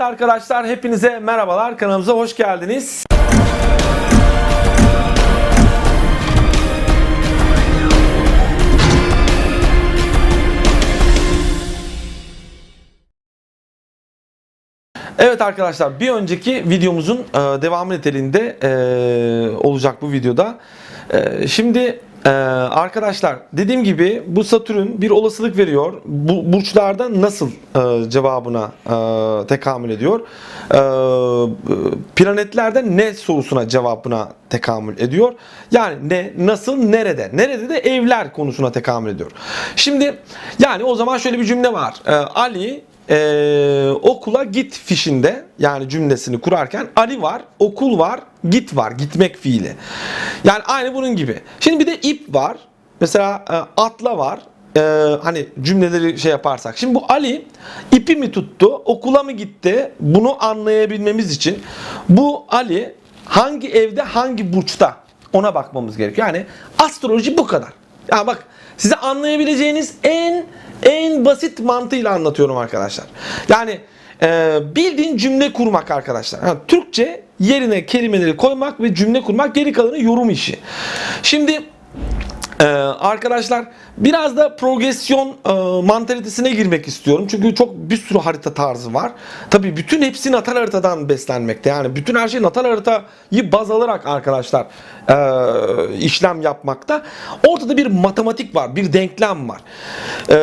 Evet arkadaşlar hepinize merhabalar. Kanalımıza hoş geldiniz. Evet arkadaşlar bir önceki videomuzun e, devamı niteliğinde e, olacak bu videoda. E, şimdi e, arkadaşlar dediğim gibi bu Satürn bir olasılık veriyor. Bu burçlarda nasıl e, cevabına e, tekamül ediyor? E, planetlerde ne sorusuna cevabına tekamül ediyor. Yani ne, nasıl, nerede? Nerede de evler konusuna tekamül ediyor. Şimdi yani o zaman şöyle bir cümle var. E, Ali ee, okula git fişinde yani cümlesini kurarken Ali var, okul var, git var, gitmek fiili. Yani aynı bunun gibi. Şimdi bir de ip var. Mesela e, atla var. Ee, hani cümleleri şey yaparsak. Şimdi bu Ali ipi mi tuttu, okula mı gitti? Bunu anlayabilmemiz için bu Ali hangi evde, hangi burçta ona bakmamız gerekiyor. Yani astroloji bu kadar. Ya bak size anlayabileceğiniz en en basit mantığıyla anlatıyorum arkadaşlar. Yani e, bildiğin cümle kurmak arkadaşlar. Yani Türkçe yerine kelimeleri koymak ve cümle kurmak geri kalanı yorum işi. Şimdi ee, arkadaşlar biraz da progresyon e, mantalitesine girmek istiyorum. Çünkü çok bir sürü harita tarzı var. Tabii bütün hepsi natal haritadan beslenmekte. Yani bütün her şey natal haritayı baz alarak arkadaşlar e, işlem yapmakta. Ortada bir matematik var, bir denklem var. E,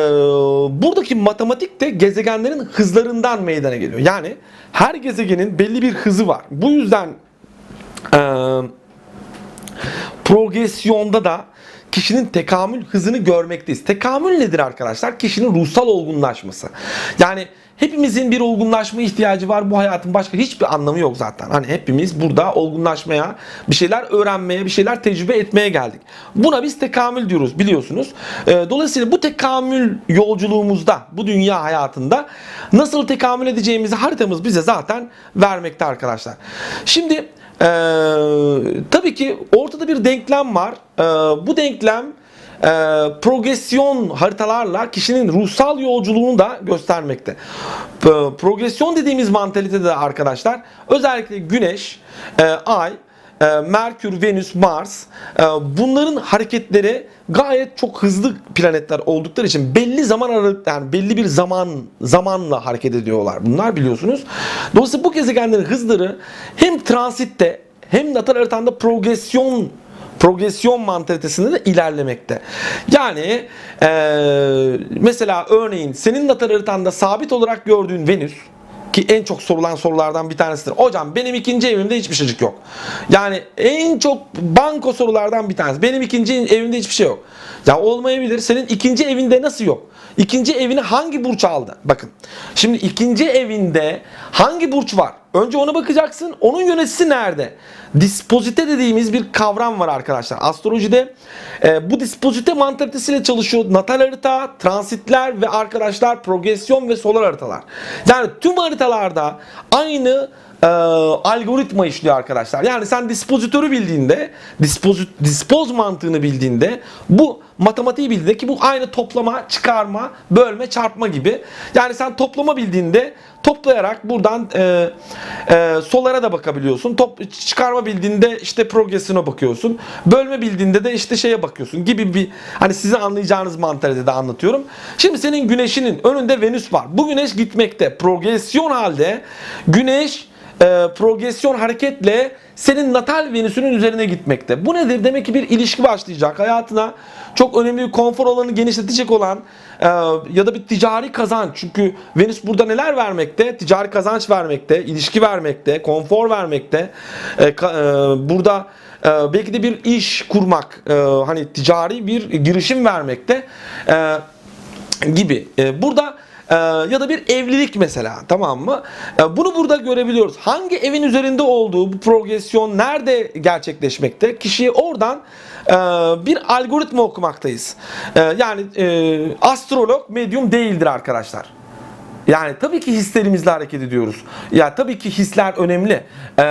buradaki matematik de gezegenlerin hızlarından meydana geliyor. Yani her gezegenin belli bir hızı var. Bu yüzden e, progresyonda da kişinin tekamül hızını görmekteyiz. Tekamül nedir arkadaşlar? Kişinin ruhsal olgunlaşması. Yani hepimizin bir olgunlaşma ihtiyacı var. Bu hayatın başka hiçbir anlamı yok zaten. Hani hepimiz burada olgunlaşmaya, bir şeyler öğrenmeye, bir şeyler tecrübe etmeye geldik. Buna biz tekamül diyoruz biliyorsunuz. Ee, Dolayısıyla bu tekamül yolculuğumuzda, bu dünya hayatında nasıl tekamül edeceğimizi haritamız bize zaten vermekte arkadaşlar. Şimdi ee, tabii ki ortada bir denklem var. Ee, bu denklem e, progresyon haritalarla kişinin ruhsal yolculuğunu da göstermekte. P- progresyon dediğimiz mantalitede de arkadaşlar özellikle Güneş, e, Ay, Merkür, Venüs, Mars e, bunların hareketleri gayet çok hızlı planetler oldukları için belli zaman aralık yani belli bir zaman zamanla hareket ediyorlar. Bunlar biliyorsunuz. Dolayısıyla bu gezegenlerin hızları hem transitte hem natal haritanda progresyon progresyon mantalitesinde de ilerlemekte. Yani eee, mesela örneğin senin natal haritanda sabit olarak gördüğün Venüs ki en çok sorulan sorulardan bir tanesidir. Hocam benim ikinci evimde hiçbir şeycik yok. Yani en çok banko sorulardan bir tanesi. Benim ikinci evimde hiçbir şey yok. Ya olmayabilir. Senin ikinci evinde nasıl yok? İkinci evini hangi burç aldı? Bakın. Şimdi ikinci evinde hangi burç var? Önce ona bakacaksın. Onun yöneticisi nerede? Dispozite dediğimiz bir kavram var arkadaşlar. Astrolojide e, bu dispozite mantalitesiyle çalışıyor. Natal harita, transitler ve arkadaşlar progresyon ve solar haritalar. Yani tüm haritalarda aynı e, algoritma işliyor arkadaşlar. Yani sen dispozitörü bildiğinde, dispozit, dispoz mantığını bildiğinde bu matematiği bildiğinde ki bu aynı toplama, çıkarma, bölme, çarpma gibi. Yani sen toplama bildiğinde toplayarak buradan e, e, solara da bakabiliyorsun. Top, çıkarma bildiğinde işte progresyona bakıyorsun. Bölme bildiğinde de işte şeye bakıyorsun gibi bir hani size anlayacağınız mantalitede anlatıyorum. Şimdi senin güneşinin önünde Venüs var. Bu güneş gitmekte. Progresyon halde güneş e, progresyon hareketle senin natal Venüs'ünün üzerine gitmekte. Bu nedir? Demek ki bir ilişki başlayacak. Hayatına çok önemli bir konfor alanı genişletecek olan e, ya da bir ticari kazanç. Çünkü Venüs burada neler vermekte? Ticari kazanç vermekte, ilişki vermekte, konfor vermekte. E, ka- e, burada e, belki de bir iş kurmak, e, hani ticari bir girişim vermekte. E, gibi. E, burada e, ya da bir evlilik mesela tamam mı? E, bunu burada görebiliyoruz. Hangi evin üzerinde olduğu bu progresyon nerede gerçekleşmekte? Kişiye oradan e, bir algoritma okumaktayız. E, yani e, astrolog medyum değildir arkadaşlar. Yani tabii ki hislerimizle hareket ediyoruz. Ya tabii ki hisler önemli. Ee,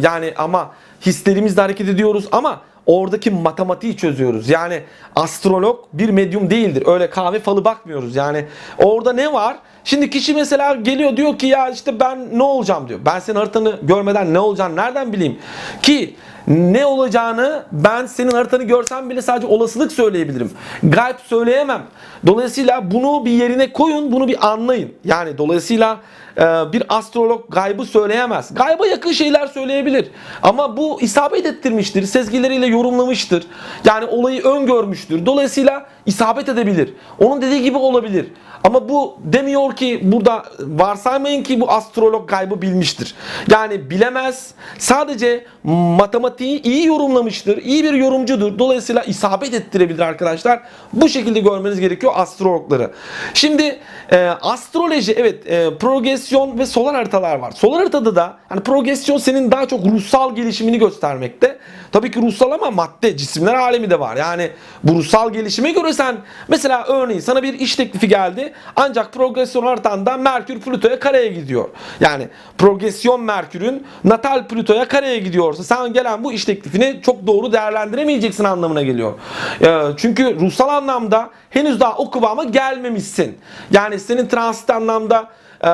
yani ama hislerimizle hareket ediyoruz ama oradaki matematiği çözüyoruz. Yani astrolog bir medyum değildir. Öyle kahve falı bakmıyoruz. Yani orada ne var? Şimdi kişi mesela geliyor diyor ki ya işte ben ne olacağım diyor. Ben senin haritanı görmeden ne olacağını nereden bileyim? Ki ne olacağını ben senin haritanı görsem bile sadece olasılık söyleyebilirim. Gayb söyleyemem. Dolayısıyla bunu bir yerine koyun, bunu bir anlayın. Yani dolayısıyla e, bir astrolog gaybı söyleyemez. Gayba yakın şeyler söyleyebilir. Ama bu isabet ettirmiştir. Sezgileriyle yorumlamıştır. Yani olayı öngörmüştür. Dolayısıyla isabet edebilir. Onun dediği gibi olabilir. Ama bu demiyor ki burada varsaymayın ki bu astrolog gaybı bilmiştir. Yani bilemez. Sadece matematiği iyi yorumlamıştır. İyi bir yorumcudur. Dolayısıyla isabet ettirebilir arkadaşlar. Bu şekilde görmeniz gerekiyor astrologları. Şimdi e, astroloji evet e, progresyon ve solar haritalar var. Solar haritada da hani progresyon senin daha çok ruhsal gelişimini göstermekte. Tabii ki ruhsal ama madde, cisimler alemi de var. Yani bu ruhsal gelişime göre sen mesela örneğin sana bir iş teklifi geldi. Ancak progresyon haritanda Merkür Plüto'ya kareye gidiyor. Yani progresyon Merkür'ün natal Plüto'ya kareye gidiyorsa sen gelen bu iş teklifini çok doğru değerlendiremeyeceksin anlamına geliyor. Ee, Çünkü ruhsal anlamda henüz daha o kıvama gelmemişsin. Yani senin transit anlamda ee,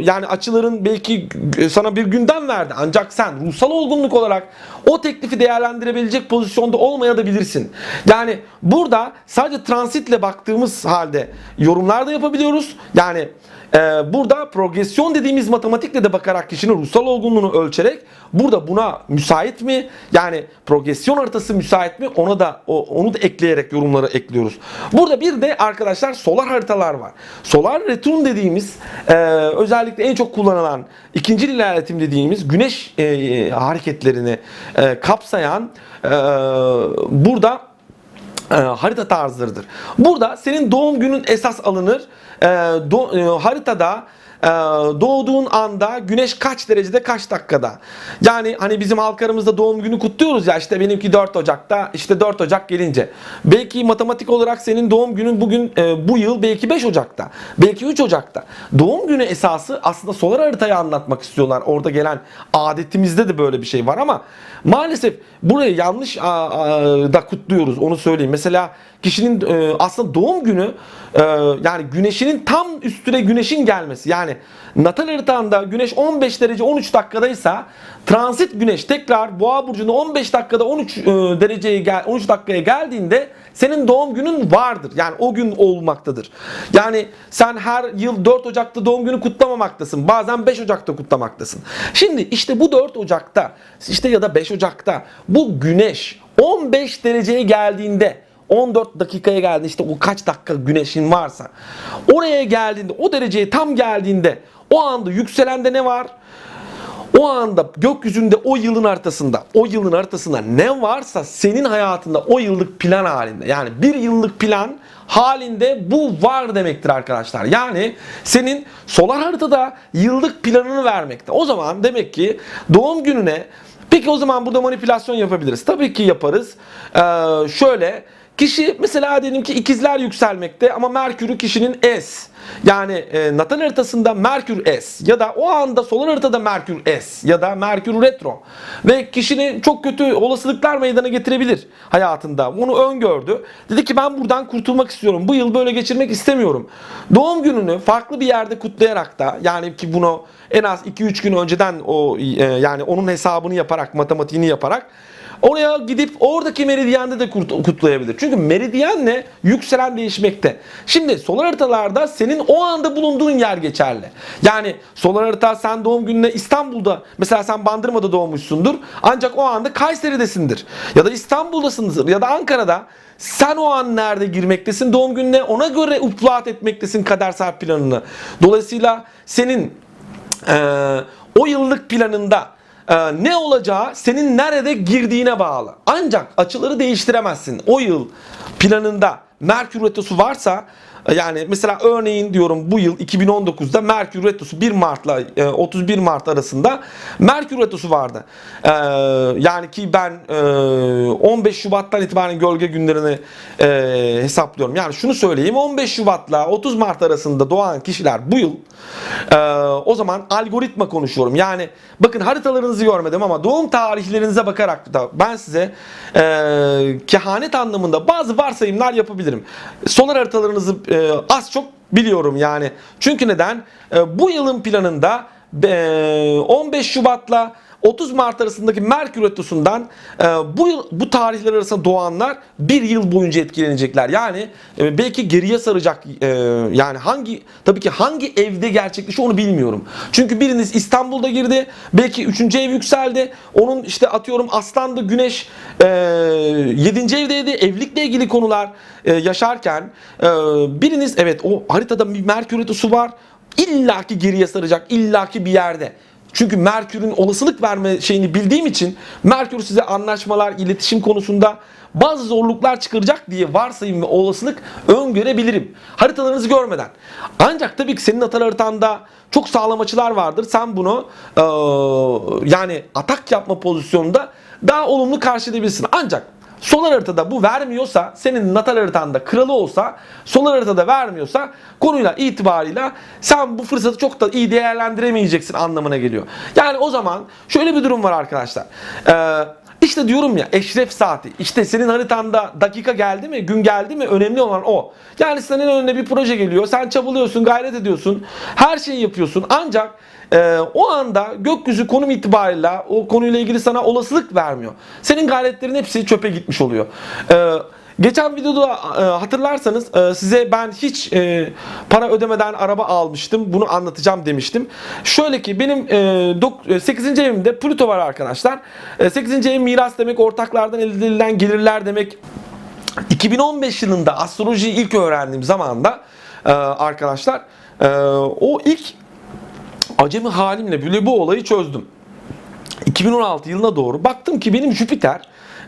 yani açıların belki sana bir gündem verdi. Ancak sen ruhsal olgunluk olarak o teklifi değerlendirebilecek pozisyonda olmayabilirsin. Yani burada sadece transitle baktığımız halde yorumlar da yapabiliyoruz. Yani e, burada progresyon dediğimiz matematikle de bakarak kişinin ruhsal olgunluğunu ölçerek burada buna müsait mi? Yani progresyon haritası müsait mi? Ona da o- onu da ekleyerek yorumları ekliyoruz. Burada bir de arkadaşlar solar haritalar var. Solar return dediğimiz e, özellikle en çok kullanılan ikinci ilerletim dediğimiz güneş e, hareketlerini e, kapsayan e, burada e, harita tarzlarıdır. Burada senin doğum günün esas alınır. E, do- e, haritada doğduğun anda güneş kaç derecede kaç dakikada. Yani hani bizim halklarımızda doğum günü kutluyoruz ya işte benimki 4 Ocak'ta işte 4 Ocak gelince. Belki matematik olarak senin doğum günün bugün e, bu yıl belki 5 Ocak'ta. Belki 3 Ocak'ta. Doğum günü esası aslında solar haritayı anlatmak istiyorlar. Orada gelen adetimizde de böyle bir şey var ama maalesef burayı yanlış da kutluyoruz onu söyleyeyim. Mesela kişinin e, aslında doğum günü e, yani güneşinin tam üstüne güneşin gelmesi. Yani natal haritanda güneş 15 derece 13 dakikadaysa transit güneş tekrar boğa burcunda 15 dakikada 13 e, dereceye gel 13 dakikaya geldiğinde senin doğum günün vardır. Yani o gün olmaktadır. Yani sen her yıl 4 Ocak'ta doğum günü kutlamamaktasın. Bazen 5 Ocak'ta kutlamaktasın. Şimdi işte bu 4 Ocak'ta işte ya da 5 Ocak'ta bu güneş 15 dereceye geldiğinde 14 dakikaya geldi işte o kaç dakika güneşin varsa oraya geldiğinde o dereceye tam geldiğinde o anda yükselende ne var? O anda gökyüzünde o yılın haritasında, o yılın haritasında ne varsa senin hayatında o yıllık plan halinde. Yani bir yıllık plan halinde bu var demektir arkadaşlar. Yani senin solar haritada yıllık planını vermekte. O zaman demek ki doğum gününe Peki o zaman burada manipülasyon yapabiliriz. Tabii ki yaparız. Ee, şöyle kişi mesela diyelim ki ikizler yükselmekte ama Merkür'ü kişinin S. Yani e, natal haritasında Merkür S ya da o anda solar haritada Merkür S ya da Merkür retro ve kişinin çok kötü olasılıklar meydana getirebilir hayatında. Bunu öngördü. Dedi ki ben buradan kurtulmak istiyorum. Bu yıl böyle geçirmek istemiyorum. Doğum gününü farklı bir yerde kutlayarak da yani ki bunu en az 2-3 gün önceden o e, yani onun hesabını yaparak matematiğini yaparak Oraya gidip oradaki meridyende de kutlayabilir. Çünkü meridyenle yükselen değişmekte. Şimdi solar haritalarda senin o anda bulunduğun yer geçerli. Yani solar harita sen doğum gününe İstanbul'da mesela sen Bandırma'da doğmuşsundur. Ancak o anda Kayseri'desindir. Ya da İstanbul'dasındır ya da Ankara'da. Sen o an nerede girmektesin doğum gününe ona göre upload etmektesin kadersel planını. Dolayısıyla senin eee, o yıllık planında e, ne olacağı senin nerede girdiğine bağlı. Ancak açıları değiştiremezsin. O yıl planında Merkür retrosu varsa Yani mesela örneğin diyorum bu yıl 2019'da Merkür Retrosu 1 Mart'la e, 31 Mart arasında Merkür Retrosu vardı. E, yani ki ben e, 15 Şubat'tan itibaren gölge günlerini e, hesaplıyorum. Yani şunu söyleyeyim 15 Şubat'la 30 Mart arasında doğan kişiler bu yıl e, o zaman algoritma konuşuyorum. Yani bakın haritalarınızı görmedim ama doğum tarihlerinize bakarak da ben size e, kehanet anlamında bazı varsayımlar yapabilirim. Solar haritalarınızı e, az çok biliyorum yani. Çünkü neden? E, bu yılın planında e, 15 Şubat'la 30 Mart arasındaki Merkür Retrosu'ndan e, bu yıl bu tarihler arasında doğanlar bir yıl boyunca etkilenecekler. Yani e, belki geriye saracak e, yani hangi tabii ki hangi evde gerçekleşiyor onu bilmiyorum. Çünkü biriniz İstanbul'da girdi. Belki 3. ev yükseldi. Onun işte atıyorum Aslan'da Güneş e, 7. evdeydi. Evlilikle ilgili konular e, yaşarken e, biriniz evet o haritada bir Merkür Retrosu var. İllaki geriye saracak. illaki bir yerde. Çünkü Merkür'ün olasılık verme şeyini bildiğim için Merkür size anlaşmalar, iletişim konusunda bazı zorluklar çıkaracak diye varsayım ve olasılık öngörebilirim. Haritalarınızı görmeden. Ancak tabii ki senin natal haritanda çok sağlam açılar vardır. Sen bunu eee, yani atak yapma pozisyonunda daha olumlu karşılayabilirsin. Ancak Solar haritada bu vermiyorsa, senin natal haritanda kralı olsa, solar haritada vermiyorsa konuyla itibarıyla sen bu fırsatı çok da iyi değerlendiremeyeceksin anlamına geliyor. Yani o zaman şöyle bir durum var arkadaşlar. Ee, işte diyorum ya eşref saati. İşte senin haritanda dakika geldi mi, gün geldi mi önemli olan o. Yani senin önüne bir proje geliyor. Sen çabalıyorsun, gayret ediyorsun. Her şeyi yapıyorsun. Ancak ee, o anda gökyüzü konum itibariyle o konuyla ilgili sana olasılık vermiyor. Senin gayretlerin hepsi çöpe gitmiş oluyor. Ee, Geçen videoda e, hatırlarsanız e, size ben hiç e, para ödemeden araba almıştım. Bunu anlatacağım demiştim. Şöyle ki benim e, dok- e, 8. evimde Plüto var arkadaşlar. E, 8. ev miras demek, ortaklardan elde edilen gelirler demek. 2015 yılında astrolojiyi ilk öğrendiğim zamanda e, arkadaşlar e, o ilk acemi halimle bile bu olayı çözdüm. 2016 yılına doğru baktım ki benim Jüpiter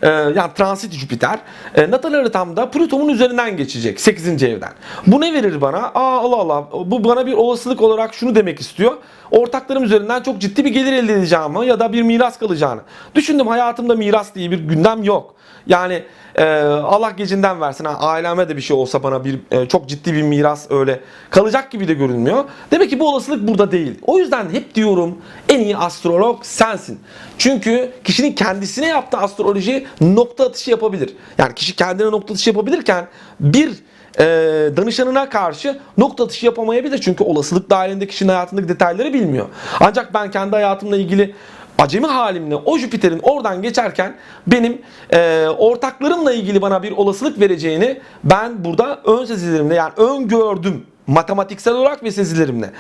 e, yani transit Jüpiter e, natal haritamda Plüton'un üzerinden geçecek 8. evden. Bu ne verir bana? Aa Allah Allah bu bana bir olasılık olarak şunu demek istiyor. Ortaklarım üzerinden çok ciddi bir gelir elde edeceğimi ya da bir miras kalacağını. Düşündüm hayatımda miras diye bir gündem yok. Yani e, Allah gecinden versin. Ha, aileme de bir şey olsa bana bir e, çok ciddi bir miras öyle kalacak gibi de görünmüyor. Demek ki bu olasılık burada değil. O yüzden hep diyorum en iyi astrolog sensin. Çünkü kişinin kendisine yaptığı astroloji nokta atışı yapabilir. Yani kişi kendine nokta atışı yapabilirken bir e, danışanına karşı nokta atışı yapamayabilir. Çünkü olasılık dahilinde kişinin hayatındaki detayları bilmiyor. Ancak ben kendi hayatımla ilgili acemi halimle o Jüpiter'in oradan geçerken benim e, ortaklarımla ilgili bana bir olasılık vereceğini ben burada ön sezilerimle yani öngördüm matematiksel olarak ve sezilerimle.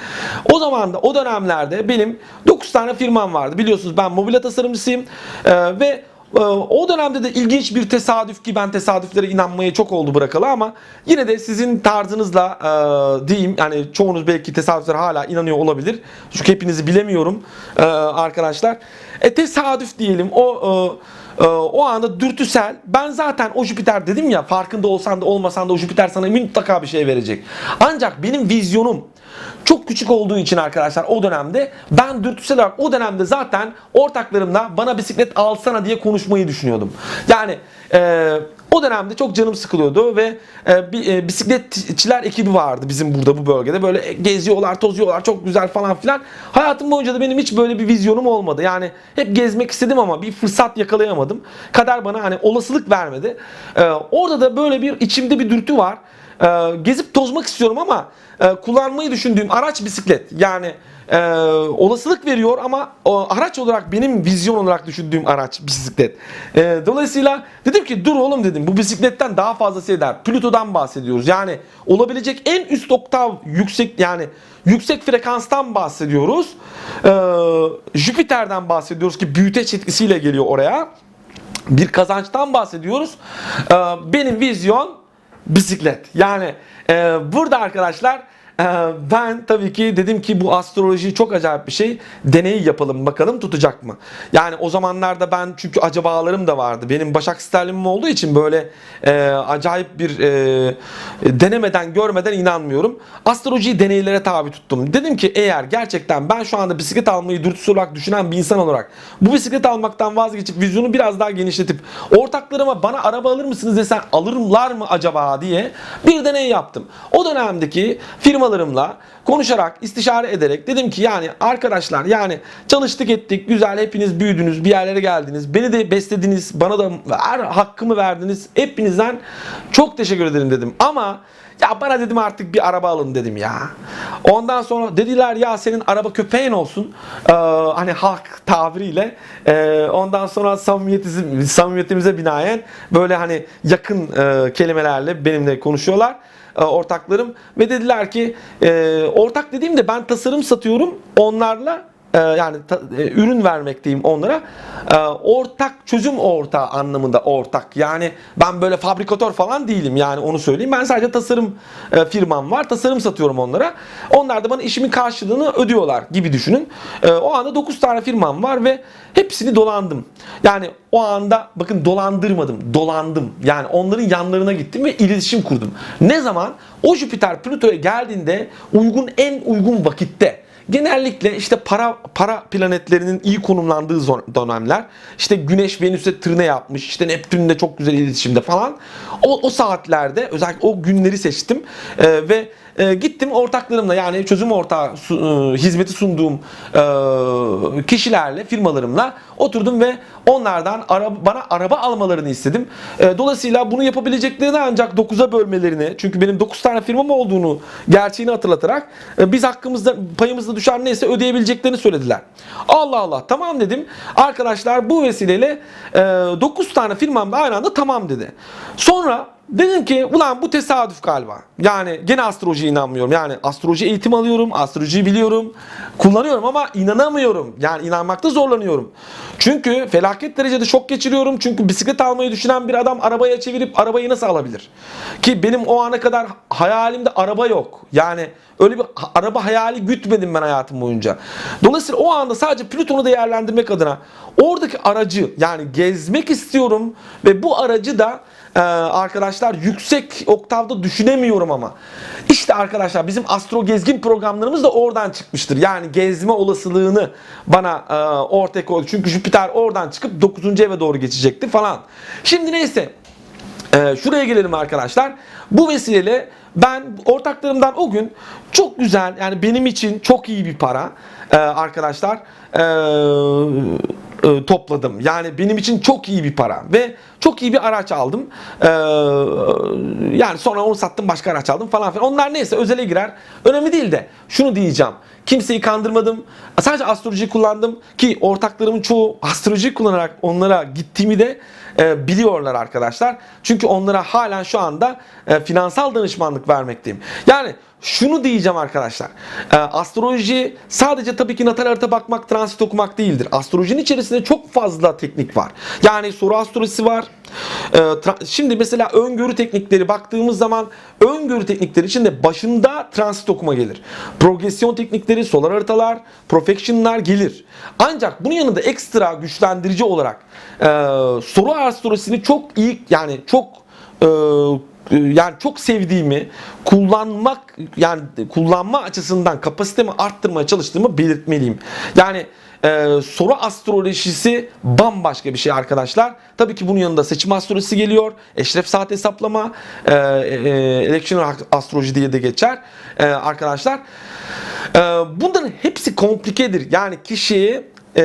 O zaman da o dönemlerde benim 9 tane firmam vardı. Biliyorsunuz ben mobilya tasarımcısıyım e, ve e, o dönemde de ilginç bir tesadüf ki ben tesadüflere inanmaya çok oldu bırakalı ama yine de sizin tarzınızla e, diyeyim yani çoğunuz belki tesadüflere hala inanıyor olabilir. Çünkü hepinizi bilemiyorum e, arkadaşlar. E tesadüf diyelim o e, e, o anda dürtüsel ben zaten o Jüpiter dedim ya farkında olsan da olmasan da o Jüpiter sana mutlaka bir şey verecek. Ancak benim vizyonum çok küçük olduğu için arkadaşlar o dönemde ben dürtüsel olarak o dönemde zaten ortaklarımla bana bisiklet alsana diye konuşmayı düşünüyordum. Yani e, o dönemde çok canım sıkılıyordu ve e, bir e, bisikletçiler ekibi vardı bizim burada bu bölgede. Böyle geziyorlar, tozuyorlar, çok güzel falan filan. Hayatım boyunca da benim hiç böyle bir vizyonum olmadı. Yani hep gezmek istedim ama bir fırsat yakalayamadım. Kader bana hani olasılık vermedi. E, orada da böyle bir içimde bir dürtü var. E, gezip tozmak istiyorum ama e, kullanmayı düşündüğüm araç bisiklet. Yani e, olasılık veriyor ama o, araç olarak benim vizyon olarak düşündüğüm araç bisiklet. E, dolayısıyla dedim ki dur oğlum dedim bu bisikletten daha fazlası eder. Plüto'dan bahsediyoruz. Yani olabilecek en üst oktav yüksek yani yüksek frekanstan bahsediyoruz. E, Jüpiter'den bahsediyoruz ki büyüteç etkisiyle geliyor oraya. Bir kazançtan bahsediyoruz. E, benim vizyon bisiklet. Yani e, burada arkadaşlar ben tabii ki dedim ki bu astroloji çok acayip bir şey. Deneyi yapalım bakalım tutacak mı? Yani o zamanlarda ben çünkü acabalarım da vardı. Benim Başak Sterlim'im olduğu için böyle e, acayip bir e, denemeden görmeden inanmıyorum. Astrolojiyi deneylere tabi tuttum. Dedim ki eğer gerçekten ben şu anda bisiklet almayı dürtüsü olarak düşünen bir insan olarak bu bisiklet almaktan vazgeçip vizyonu biraz daha genişletip ortaklarıma bana araba alır mısınız desen alırlar mı acaba diye bir deney yaptım. O dönemdeki firmalarımla konuşarak, istişare ederek dedim ki yani arkadaşlar yani çalıştık ettik, güzel hepiniz büyüdünüz, bir yerlere geldiniz. Beni de beslediniz, bana da her hakkımı verdiniz. Hepinizden çok teşekkür ederim dedim. Ama ya bana dedim artık bir araba alın dedim ya. Ondan sonra dediler ya senin araba köpeğin olsun. Ee, hani halk tabiriyle. Ee, ondan sonra samimiyetimize, binaen böyle hani yakın e, kelimelerle benimle konuşuyorlar ortaklarım ve dediler ki e, ortak dediğimde ben tasarım satıyorum onlarla e, yani ta- e, ürün vermekteyim onlara. E, ortak çözüm ortağı anlamında ortak. Yani ben böyle fabrikatör falan değilim yani onu söyleyeyim. Ben sadece tasarım e, firmam var. Tasarım satıyorum onlara. Onlar da bana işimin karşılığını ödüyorlar gibi düşünün. E, o anda 9 tane firmam var ve hepsini dolandım. Yani o anda bakın dolandırmadım, dolandım. Yani onların yanlarına gittim ve iletişim kurdum. Ne zaman? O Jüpiter Plüto'ya geldiğinde uygun en uygun vakitte. Genellikle işte para para planetlerinin iyi konumlandığı dönemler. İşte Güneş Venüs'e tırne yapmış. işte Neptün'de çok güzel iletişimde falan. O, o saatlerde özellikle o günleri seçtim. Ee, ve e, gittim ortaklarımla yani çözüm ortağı su- e, hizmeti sunduğum e, kişilerle, firmalarımla oturdum ve onlardan araba, bana araba almalarını istedim. E, dolayısıyla bunu yapabileceklerini ancak 9'a bölmelerini çünkü benim 9 tane firmam olduğunu gerçeğini hatırlatarak e, biz hakkımızda payımızda düşen neyse ödeyebileceklerini söylediler. Allah Allah tamam dedim. Arkadaşlar bu vesileyle e, 9 tane firmam da aynı anda tamam dedi. Sonra Dedim ki ulan bu tesadüf galiba. Yani gene astrolojiye inanmıyorum. Yani astroloji eğitim alıyorum, astrolojiyi biliyorum, kullanıyorum ama inanamıyorum. Yani inanmakta zorlanıyorum. Çünkü felaket derecede şok geçiriyorum. Çünkü bisiklet almayı düşünen bir adam arabaya çevirip arabayı nasıl alabilir? Ki benim o ana kadar hayalimde araba yok. Yani öyle bir araba hayali gütmedim ben hayatım boyunca. Dolayısıyla o anda sadece Plüton'u değerlendirmek adına oradaki aracı yani gezmek istiyorum ve bu aracı da ee, arkadaşlar yüksek oktavda düşünemiyorum ama. İşte arkadaşlar bizim astro gezgin programlarımız da oradan çıkmıştır. Yani gezme olasılığını bana e, ortaya koydu. Çünkü Jüpiter oradan çıkıp 9. eve doğru geçecekti falan. Şimdi neyse ee, şuraya gelelim arkadaşlar. Bu vesileyle ben ortaklarımdan o gün çok güzel yani benim için çok iyi bir para e, arkadaşlar. E, e, topladım. Yani benim için çok iyi bir para ve çok iyi bir araç aldım. E, yani sonra onu sattım başka araç aldım falan filan. Onlar neyse özele girer. Önemli değil de şunu diyeceğim. Kimseyi kandırmadım. Sadece astroloji kullandım ki ortaklarımın çoğu astroloji kullanarak onlara gittiğimi de e, biliyorlar arkadaşlar. Çünkü onlara halen şu anda e, finansal danışmanlık vermekteyim. Yani şunu diyeceğim arkadaşlar. E, astroloji sadece tabii ki natal harita bakmak, transit okumak değildir. Astrolojinin içerisinde çok fazla teknik var. Yani soru astrolojisi var. E, şimdi mesela öngörü teknikleri baktığımız zaman öngörü teknikleri içinde başında transit okuma gelir. Progresyon teknikleri, solar haritalar, profection'lar gelir. Ancak bunun yanında ekstra güçlendirici olarak e, soru astrolojisini çok iyi yani çok e, yani çok sevdiğimi kullanmak yani kullanma açısından kapasitemi arttırmaya çalıştığımı belirtmeliyim. Yani e, soru astrolojisi bambaşka bir şey arkadaşlar. Tabii ki bunun yanında seçim astrolojisi geliyor. Eşref saat hesaplama, e, e, election astroloji diye de geçer e, arkadaşlar. E, bunların hepsi komplikedir. Yani kişiyi e,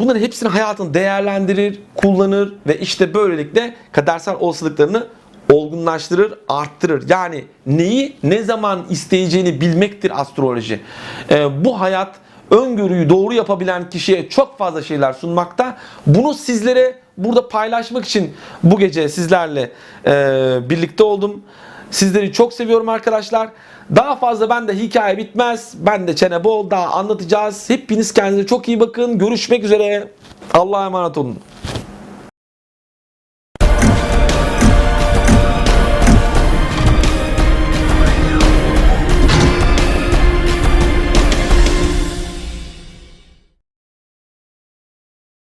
bunların hepsini hayatını değerlendirir, kullanır ve işte böylelikle kadersel olasılıklarını olgunlaştırır, arttırır. Yani neyi ne zaman isteyeceğini bilmektir astroloji. E, bu hayat öngörüyü doğru yapabilen kişiye çok fazla şeyler sunmakta. Bunu sizlere burada paylaşmak için bu gece sizlerle e, birlikte oldum. Sizleri çok seviyorum arkadaşlar. Daha fazla ben de hikaye bitmez. Ben de çene bol daha anlatacağız. Hepiniz kendinize çok iyi bakın. Görüşmek üzere. Allah'a emanet olun.